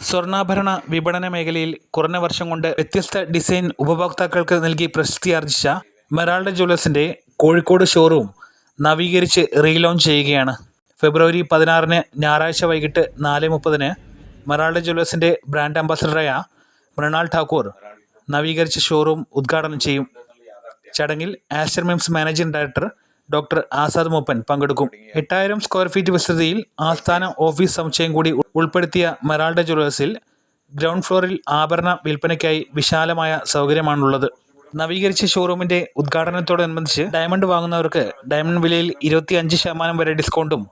സ്വർണാഭരണ വിപണന മേഖലയിൽ കുറഞ്ഞ വർഷം കൊണ്ട് വ്യത്യസ്ത ഡിസൈൻ ഉപഭോക്താക്കൾക്ക് നൽകി പ്രസിദ്ധിയാർജിച്ച മെറാൾഡ ജ്വല്ലേഴ്സിന്റെ കോഴിക്കോട് ഷോറൂം നവീകരിച്ച് റീലോഞ്ച് ചെയ്യുകയാണ്. ഫെബ്രുവരി പതിനാറിന് ഞായറാഴ്ച വൈകിട്ട് നാല് മുപ്പതിന് മെറാൾഡ ജ്വല്ലേഴ്സിന്റെ ബ്രാൻഡ് അംബാസഡറായ മൃണാൾ ഠാക്കൂർ നവീകരിച്ച ഷോറൂം ഉദ്ഘാടനം ചെയ്യും. ചടങ്ങിൽ Aster MIMS managing director doctor Azad Moopen പങ്കെടുക്കും. എട്ടായിരം സ്ക്വയർ ഫീറ്റ് വിസ്തൃതിയിൽ ആസ്ഥാന ഓഫീസ് സമുച്ചയം കൂടി ഉൾപ്പെടുത്തിയ മെറാൾഡ ജ്വല്ലേഴ്സിൽ ഗ്രൗണ്ട് ഫ്ലോറിൽ ആഭരണ വിൽപ്പനയ്ക്കായി വിശാലമായ സൗകര്യമാണുള്ളത്. നവീകരിച്ച ഷോറൂമിന്റെ ഉദ്ഘാടനത്തോടനുബന്ധിച്ച് ഡയമണ്ട് വാങ്ങുന്നവർക്ക് ഡയമണ്ട് വിലയിൽ ഇരുപത്തി അഞ്ച് ശതമാനം വരെ ഡിസ്കൗണ്ടും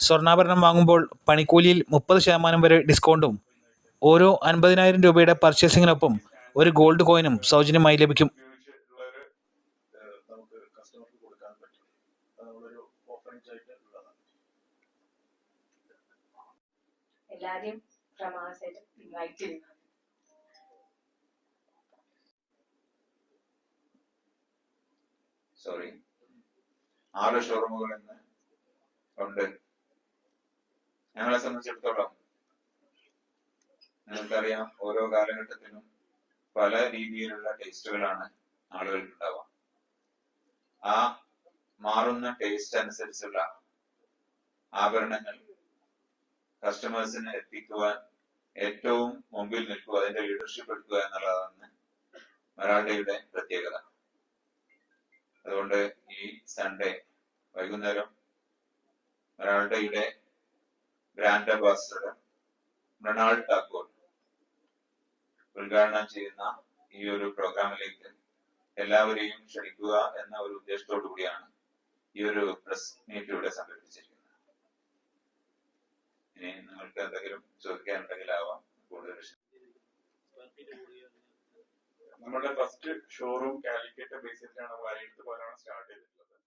സ്വർണാഭരണം വാങ്ങുമ്പോൾ പണിക്കൂലിയിൽ മുപ്പത് ശതമാനം വരെ ഡിസ്കൗണ്ടും ഓരോ അൻപതിനായിരം രൂപയുടെ പർച്ചേസിങ്ങിനൊപ്പം ഒരു ഗോൾഡ് കോയിനും സൗജന്യമായി ലഭിക്കും. അത് ഓഫറിങ്സ് ആയിട്ട് ഉള്ളതാണ്. എല്ലാരെയും പ്രമാസമായിട്ട് ഇൻവൈറ്റ് ചെയ്യുന്നു സോറി ആറ് ഷോറൂമുകൾ ഇന്ന് ഉണ്ട്. ഞങ്ങളെ സംബന്ധിച്ചിടത്തോളം നിങ്ങൾക്കറിയാം ഓരോ കാലഘട്ടത്തിലും പല രീതിയിലുള്ള ടേസ്റ്റുകളാണ് ആളുകൾക്ക് ഉണ്ടാവുക ആ മാറുന്ന ടേസ്റ്റ് അനുസരിച്ചുള്ള ആഭരണങ്ങൾ കസ്റ്റമേഴ്സിന് എത്തിക്കുവാൻ ഏറ്റവും മുമ്പിൽ നിൽക്കുക അതിന്റെ ലീഡർഷിപ്പ് എടുക്കുക എന്നുള്ളതാണ് മറാഠയുടെ പ്രത്യേകത. അതുകൊണ്ട് ഈ സൺഡേ വൈകുന്നേരം മറാഠയുടെ ബ്രാൻഡ് അംബാസഡർ മൃണാൾ ടാക്കൂർ ഉദ്ഘാടനം ചെയ്യുന്ന ഈ ഒരു പ്രോഗ്രാമിലേക്ക് എല്ലാവരെയും ക്ഷണിക്കുക എന്ന ഒരു ഉദ്ദേശത്തോടു കൂടിയാണ് ഈ ഒരു പ്രസ് മീറ്റ് ഇവിടെ സംഘടിപ്പിച്ചിരിക്കുന്നത്. ഇനി നിങ്ങൾക്ക് എന്തെങ്കിലും ചോദിക്കാനുണ്ടെങ്കിൽ ആവാം കൂടുതൽ നമ്മുടെ ഫസ്റ്റ് ഷോറൂം കാലിക്കറ്റ് ബേസിസിലാണ് അരിയടുത്ത് പോലാണ് സ്റ്റാർട്ട് ചെയ്തിട്ടുള്ളത്.